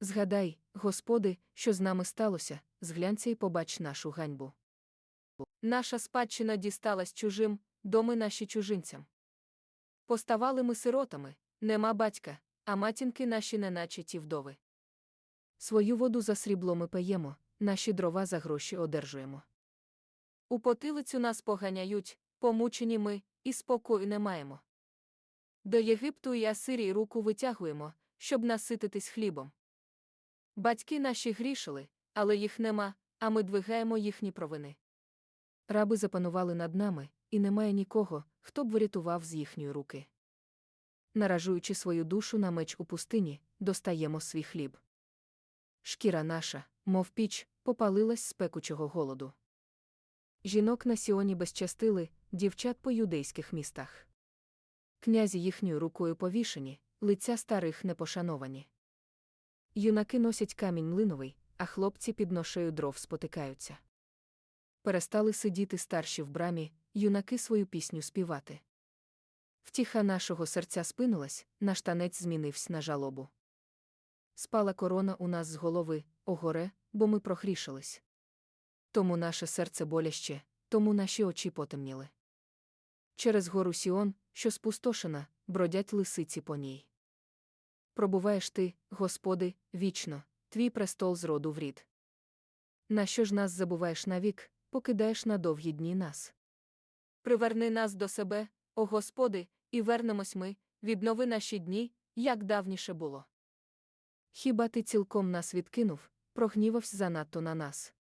Згадай, Господи, що з нами сталося, зглянься і побач нашу ганьбу. Наша спадщина дісталась чужим, доми наші чужинцям. Поставали ми сиротами, нема батька, а матінки наші неначе ті вдови. Свою воду за срібло ми паємо, наші дрова за гроші одержуємо. У потилицю нас поганяють, помучені ми, і спокою не маємо. До Єгипту і Асирії руку витягуємо, щоб насититись хлібом. Батьки наші грішили, але їх нема, а ми двигаємо їхні провини. Раби запанували над нами, і немає нікого, хто б врятував з їхньої руки. Наражуючи свою душу на меч у пустині, достаємо свій хліб. Шкіра наша, мов піч, попалилась з пекучого голоду. Жінок на сіоні безчастили, дівчат по юдейських містах. Князі їхньою рукою повішені, лиця старих не пошановані. Юнаки носять камінь млиновий, а хлопці під ношею дров спотикаються. Перестали сидіти старші в брамі, юнаки свою пісню співати. Втіха нашого серця спинулась, наш танець змінився на жалобу. Спала корона у нас з голови, о горе, бо ми прохрішились. Тому наше серце боляще, тому наші очі потемніли. Через гору Сіон, що спустошена, бродять лисиці по ній. Пробуваєш ти, Господи, вічно, твій престол з роду в рід. Нащо ж нас забуваєш навік, покидаєш на довгі дні нас? Приверни нас до себе, о Господи, і вернемось ми, віднови наші дні, як давніше було. Хіба ти цілком нас відкинув, прогнівався занадто на нас?